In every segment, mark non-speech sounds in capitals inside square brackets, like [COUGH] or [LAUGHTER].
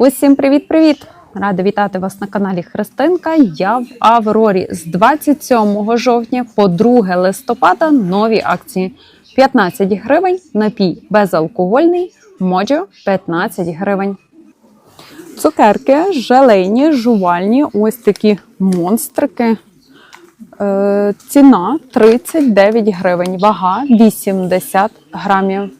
Усім привіт-привіт! Рада вітати вас на каналі Христинка. Я в Аврорі з 27 жовтня по 2 листопада нові акції. 15 гривень, напій безалкогольний, моджо 15 гривень. Цукерки, желейні, жувальні, ось такі монстрики. Е, ціна 39 гривень, вага 80 грамів.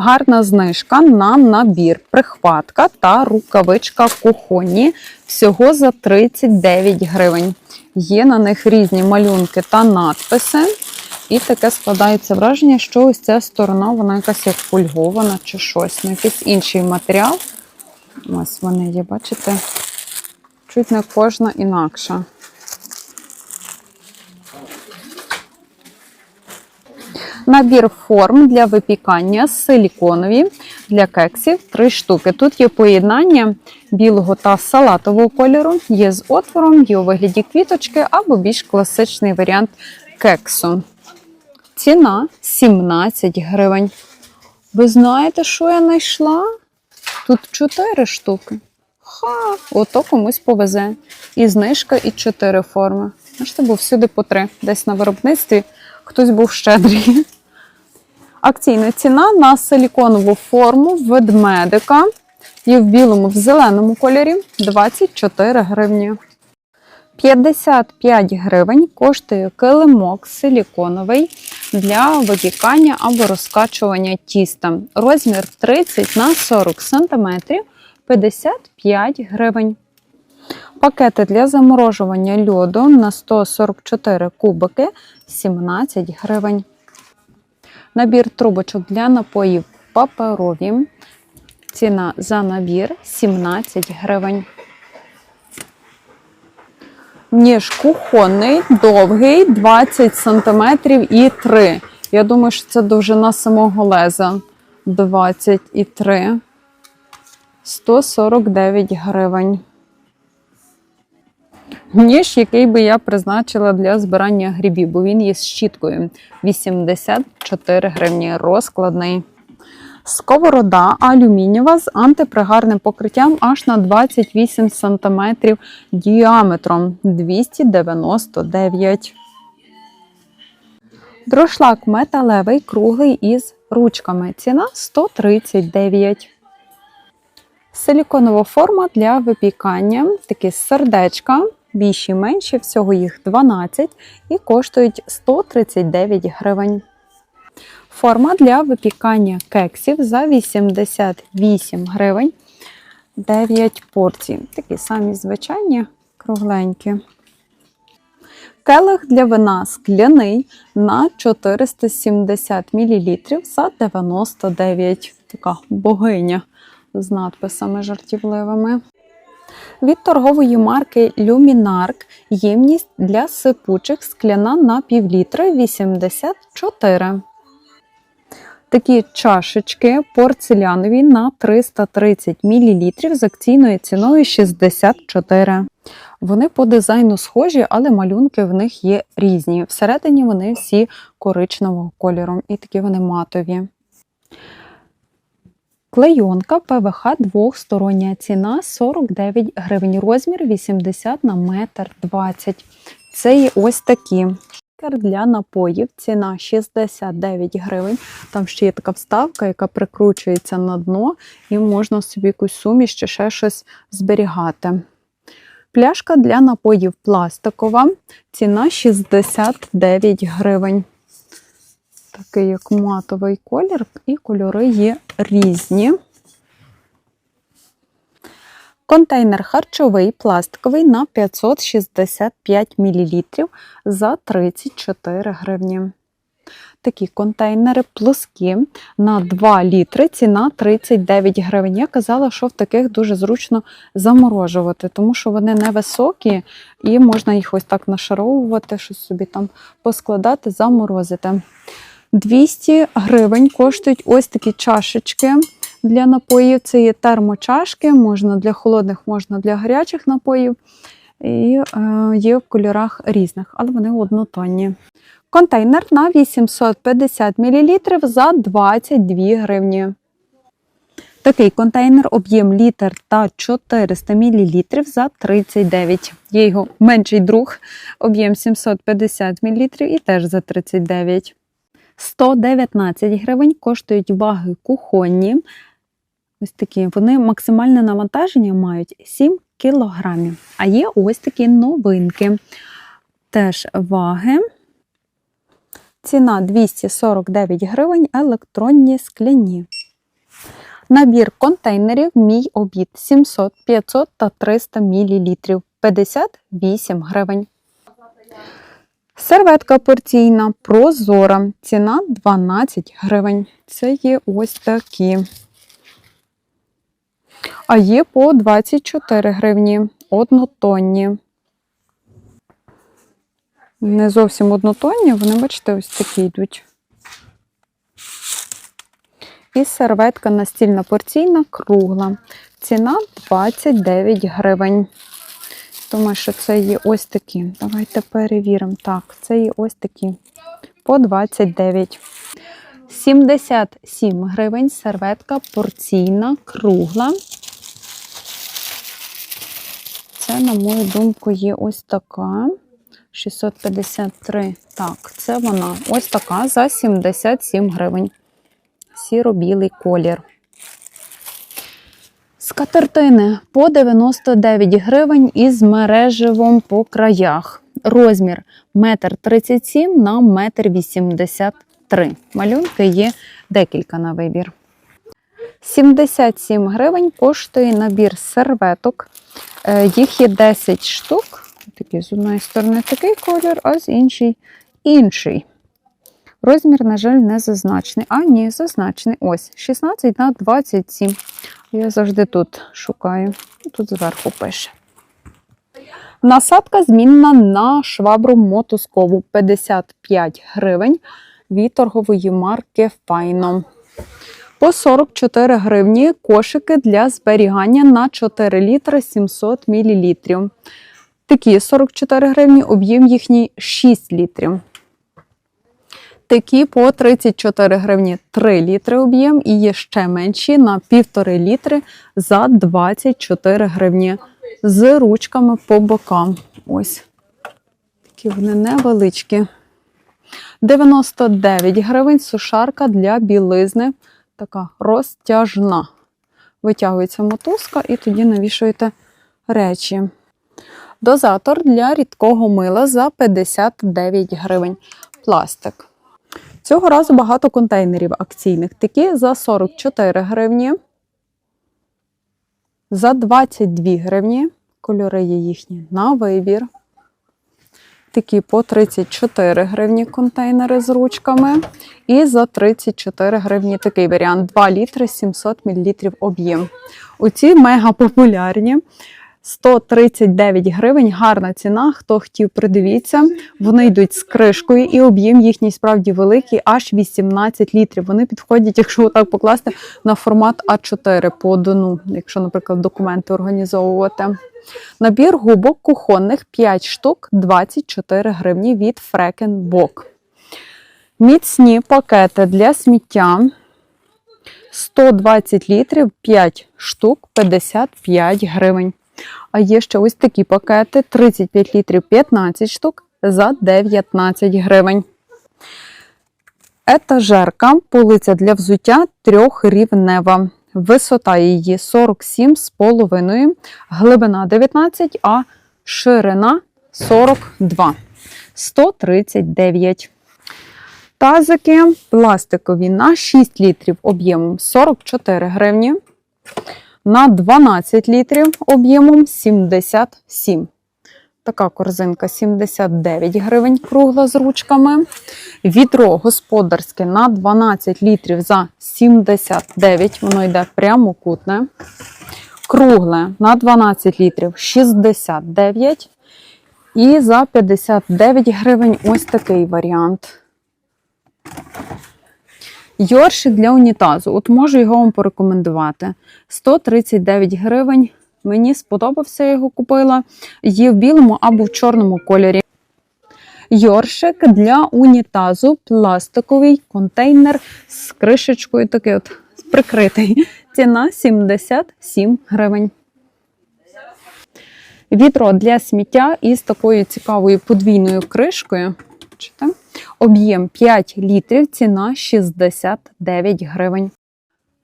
Гарна знижка на набір, прихватка та рукавичка кухонні. Всього за 39 гривень. Є на них різні малюнки та надписи. І таке складається враження, що ось ця сторона, вона якась як фольгована чи щось, на якийсь інший матеріал. Ось вони є, бачите? Чуть не кожна інакша. Набір форм для випікання силіконові для кексів 3 штуки. Тут є поєднання білого та салатового кольору, є з отвором, є у вигляді квіточки або більш класичний варіант кексу. Ціна 17 гривень. Ви знаєте, що я знайшла? Тут 4 штуки. Ха, ото комусь повезе. І знижка, і 4 форми. Бачите, бо всюди по 3. Десь на виробництві хтось був щедрий. Акційна ціна на силіконову форму ведмедика. Є в білому, в зеленому кольорі 24 гривні. 55 гривень коштує килимок силіконовий для випікання або розкачування тіста. Розмір 30 на 40 см 55 гривень. Пакети для заморожування льоду на 144 кубики 17 гривень. Набір трубочок для напоїв паперові. Ціна за набір 17 гривень. Ніж кухонний, довгий, 20 см і 3. Я думаю, що це довжина самого леза. 23. 149 гривень. Ніж, який би я призначила для збирання грибів, бо він є з щіткою. 84 гривні розкладний. Сковорода алюмінієва з антипригарним покриттям аж на 28 см діаметром 299. Дрошлак металевий круглий із ручками. Ціна 139. Силіконова форма для випікання. Такі сердечка, більші менші, всього їх 12 і коштують 139 гривень. Форма для випікання кексів за 88 гривень 9 порцій. Такі самі звичайні, кругленькі. Келих для вина скляний на 470 мл за 99. Така богиня з надписами жартівливими. Від торгової марки Luminark ємність для сипучих скляна на півлітри 84. Такі чашечки порцелянові на 330 мл з акційною ціною 64. Вони по дизайну схожі, але малюнки в них є різні. Всередині вони всі коричневого кольору і такі вони матові. Клейонка ПВХ двохстороння ціна 49 гривень. Розмір 80 на метр 20. Це є ось такі. Для напоїв ціна 69 гривень. Там ще є така вставка, яка прикручується на дно, і можна собі якусь суміш чи ще щось зберігати. Пляшка для напоїв пластикова. Ціна 69 гривень. Такий як матовий колір, і кольори є різні. Контейнер харчовий пластиковий на 565 мл за 34 гривні. Такі контейнери плоскі на 2 літри, ціна 39 гривень. Я казала, що в таких дуже зручно заморожувати, тому що вони невисокі і можна їх ось так нашаровувати, щось собі там поскладати, заморозити. 200 гривень коштують ось такі чашечки для напоїв. Це є термочашки, можна для холодних, можна для гарячих напоїв. І е, є в кольорах різних, але вони однотонні. Контейнер на 850 мл за 22 гривні. Такий контейнер, об'єм літр та 400 мл за 39. Є його менший друг, об'єм 750 мл і теж за 39. 119 гривень коштують ваги кухонні. Ось такі. Вони максимальне навантаження мають 7 кілограмів. А є ось такі новинки. Теж ваги. Ціна 249 гривень, електронні скляні. Набір контейнерів Мій обід 700, 500 та 300 мл 58 гривень. Серветка порційна прозора. Ціна 12 гривень. Це є ось такі. А є по 24 гривні однотонні. Не зовсім однотонні, вони, бачите, ось такі йдуть. І серветка настільна порційна кругла. Ціна 29 гривень. Думаю, що це є ось такі. Давайте перевіримо. Так, це є ось такі. По 29. 77 гривень серветка порційна кругла. Це, на мою думку, є ось така. 653. Так, це вона. Ось така за 77 гривень. Сіро-білий колір. Скатертини по 99 гривень із мереживом по краях. Розмір 1,37 на 1,83 Малюнки є декілька на вибір. 77 гривень коштує набір серветок. Е, Їх є 10 штук. Такі з одної сторони такий колір, а з іншої інший. Розмір, на жаль, не зазначений. А, ні, зазначений. Ось 16 на 27. Я завжди тут шукаю. Тут зверху пише. Насадка змінна на швабру мотузкову 55 гривень від торгової марки Файно. По 44 гривні кошики для зберігання на 4 літри 700 мл. Такі 44 гривні, об'єм їхній 6 літрів. Такі по 34 гривні 3 літри об'єм і є ще менші на 1,5 літри за 24 гривні з ручками по бокам. Ось такі вони невеличкі. 99 гривень сушарка для білизни. Така розтяжна. Витягується мотузка і тоді навішуєте речі. Дозатор для рідкого мила за 59 гривень. Пластик. Цього разу багато контейнерів акційних. Такі за 44 гривні. За 22 гривні. Кольори є їхні на вибір. Такі по 34 гривні контейнери з ручками. І за 34 гривні такий варіант 2 літри 700 мл об'єм. Оці мега популярні. 139 гривень, гарна ціна. Хто хотів, придивіться. Вони йдуть з кришкою, і об'єм їхній справді великий, аж 18 літрів. Вони підходять, якщо отак покласти, на формат А4 по одну, якщо, наприклад, документи організовувати. Набір губок кухонних 5 штук, 24 гривні від Фрекенбок. Міцні пакети для сміття 120 літрів, 5 штук, 55 гривень. А є ще ось такі пакети 35 літрів 15 штук за 19 гривень. Етажерка, полиця для взуття трьохрівнева. Висота її 47,5, глибина 19, а ширина 42. 139. Тазики пластикові на 6 літрів об'ємом 44 гривні на 12 літрів об'ємом 77. Така корзинка 79 гривень кругла з ручками. Відро господарське на 12 літрів за 79, воно йде прямокутне. Кругле на 12 літрів 69. І за 59 гривень ось такий варіант. Йоршик для унітазу. От можу його вам порекомендувати. 139 гривень. Мені сподобався, я його купила. Є в білому або в чорному кольорі. Йоршик для унітазу, пластиковий контейнер з кришечкою, такий от прикритий. ціна 77 гривень. Відро для сміття із такою цікавою подвійною кришкою. Бачите? Об'єм 5 літрів, ціна 69 гривень.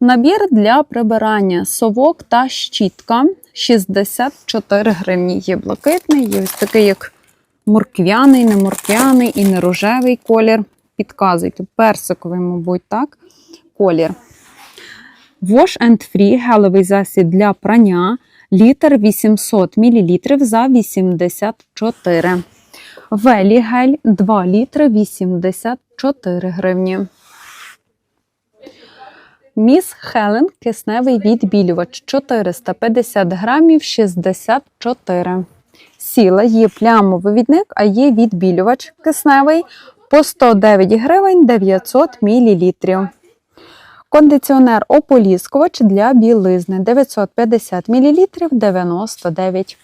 Набір для прибирання совок та щітка 64 гривні. Є блакитний, є ось такий, як морквяний, не морквяний і не рожевий колір. Підказуйте, персиковий, мабуть, так, колір. Wash and Free гелевий засіб для прання літр 800 мл за 84. Велі гель 2 літри 84 гривні. Міс Хелен кисневий відбілювач 450 грамів 64. Сіла є плямовий а є відбілювач кисневий по 109 гривень 900 мл. Кондиціонер ополіскувач для білизни 950 мл 99.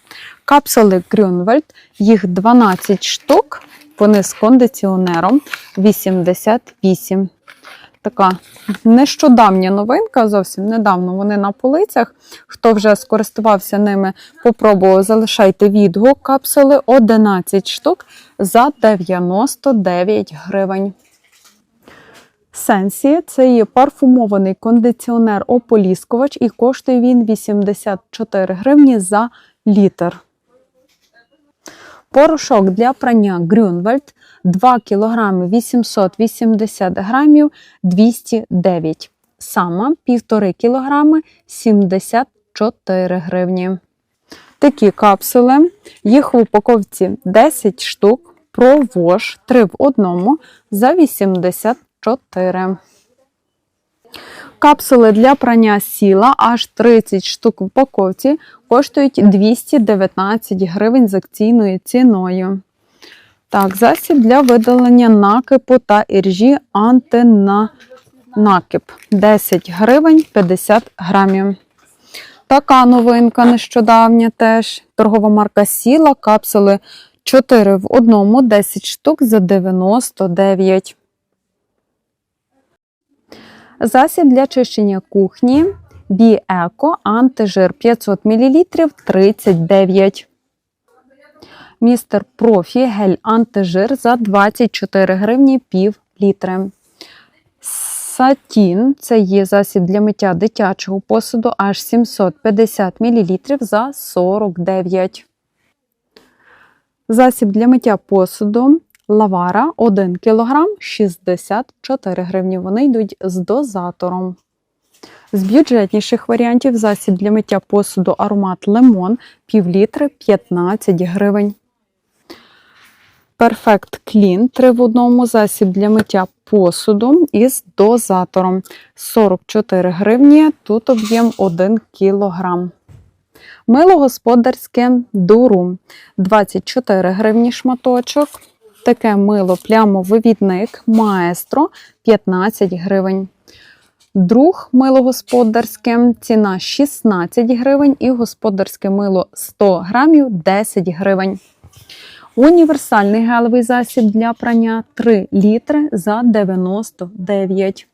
Капсули Grünwald, їх 12 штук. Вони з кондиціонером 88. Така нещодавня новинка, зовсім недавно вони на полицях. Хто вже скористувався ними, попробував, залишайте відгук. Капсули 11 штук за 99 гривень. Сенсі це є парфумований кондиціонер ополіскувач і коштує він 84 гривні за літр. Порошок для прання Grünwald 2 кг 880 грамів 209. Сама 1,5 кг 74 гривні. Такі капсули. Їх в упаковці 10 штук. Провож 3 в одному за 84. Капсули для прання сіла аж 30 штук в упаковці коштують 219 гривень з акційною ціною. Так, засіб для видалення накипу та іржі антинакип 10 гривень 50 грамів. Така новинка нещодавня теж. Торгова марка Сіла, капсули 4 в одному, 10 штук за 99. Засіб для чищення кухні Біеко антижир 500 мл 39. Містер Профі гель антижир за 24 гривні пів літри. Сатін це є засіб для миття дитячого посуду аж 750 мл за 49. Засіб для миття посуду Лавара 1 кг 64 гривні. Вони йдуть з дозатором. З бюджетніших варіантів засіб для миття посуду аромат лимон пів літри 15 гривень. Perfect Clean 3 в одному засіб для миття посуду із дозатором 44 гривні. Тут об'єм 1 кілограм. Мило господарське дуру 24 гривні шматочок. Таке мило плямовивідник маестро 15 гривень. Друг мило господарське, ціна 16 гривень і господарське мило 100 грамів 10 гривень. Універсальний гелевий засіб для прання 3 літри за 99.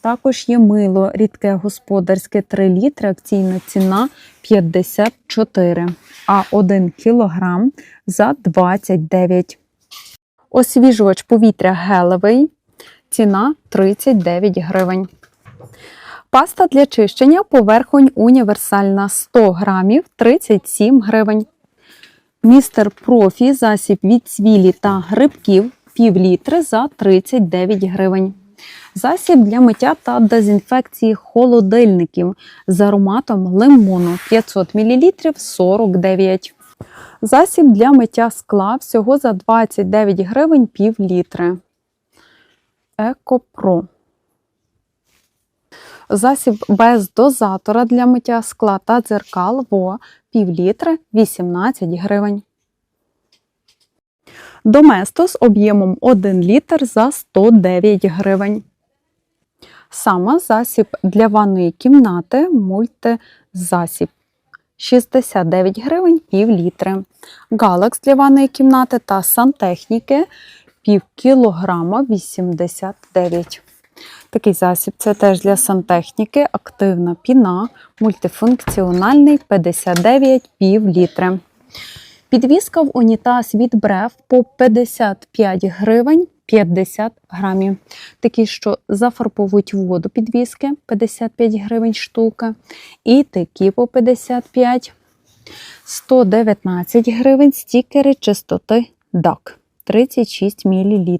Також є мило рідке господарське 3 літри, акційна ціна 54, а 1 кілограм за 29. Освіжувач повітря гелевий. Ціна 39 гривень. Паста для чищення поверхонь універсальна 100 грамів 37 гривень. Містер Профі засіб від цвілі та грибків пів літри за 39 гривень. Засіб для миття та дезінфекції холодильників з ароматом лимону 500 мл 49. Засіб для миття скла всього за 29 гривень пів літри. Екопро. Засіб без дозатора для миття скла та дзеркал ВО пів літри 18 гривень. Доместос об'ємом 1 літр за 109 гривень. Саме засіб для ванної кімнати мультизасіб 69 гривень пів літри. Галекс для ванної кімнати та сантехніки пів кілограма 89. Такий засіб це теж для сантехніки, активна піна, мультифункціональний 59 пів літри. Підвізка в унітаз від брев по 55 гривень 50 грамів. Такі, що зафарбовують воду підвіски 55 гривень штука. І такі по 55 119 гривень стікери чистоти DAC 36 мл.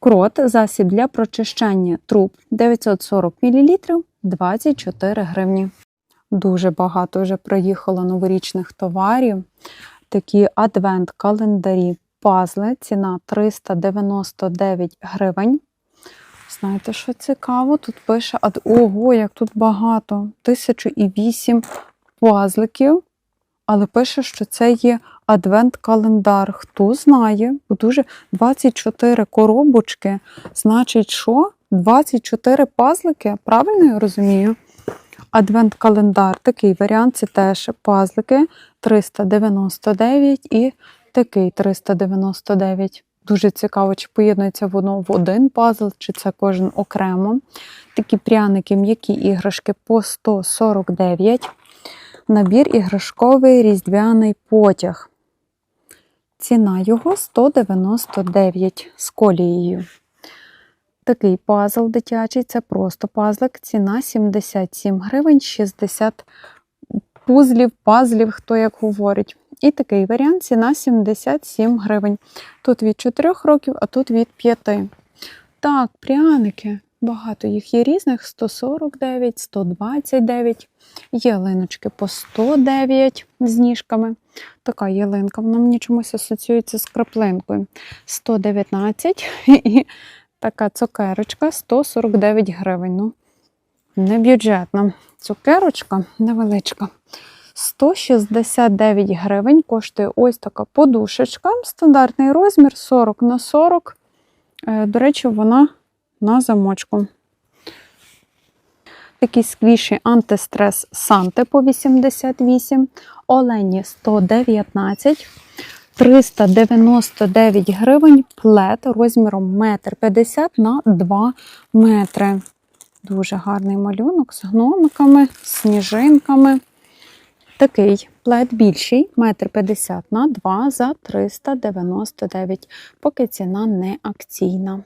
Крот засіб для прочищання труб 940 мл 24 гривні. Дуже багато вже проїхало новорічних товарів. Такі адвент-календарі пазли. Ціна 399 гривень. Знаєте, що цікаво? Тут пише, ого, як тут багато! 1008 пазликів. Але пише, що це є адвент-календар. Хто знає, бо дуже 24 коробочки. Значить, що? 24 пазлики, правильно я розумію? Адвент-календар, такий варіант, це теж пазлики 399 і такий 399. Дуже цікаво, чи поєднується воно в один пазл, чи це кожен окремо. Такі пряники, м'які іграшки по 149. Набір іграшковий різдвяний потяг. Ціна його 199 з колією. Такий пазл дитячий, це просто пазлик. Ціна 77 гривень 60 пузлів, пазлів, хто як говорить. І такий варіант ціна 77 гривень. Тут від 4 років, а тут від 5. Так, пряники. Багато їх є різних: 149, 129. Ялиночки по 109 з ніжками. Така ялинка, вона мені чомусь асоціюється з краплинкою. 119 [LAUGHS] і така цукерочка 149 гривень. Ну, не бюджетна. Цукерочка невеличка. 169 гривень коштує ось така подушечка. Стандартний розмір 40 на 40. Е, До речі, вона на замочку. Такі сквіші антистрес Санте по 88, Олені 119, 399 гривень плед розміром 1,50 м на 2 метри. Дуже гарний малюнок з гномиками, сніжинками. Такий плед більший, 1,50 м на 2 за 399, поки ціна не акційна.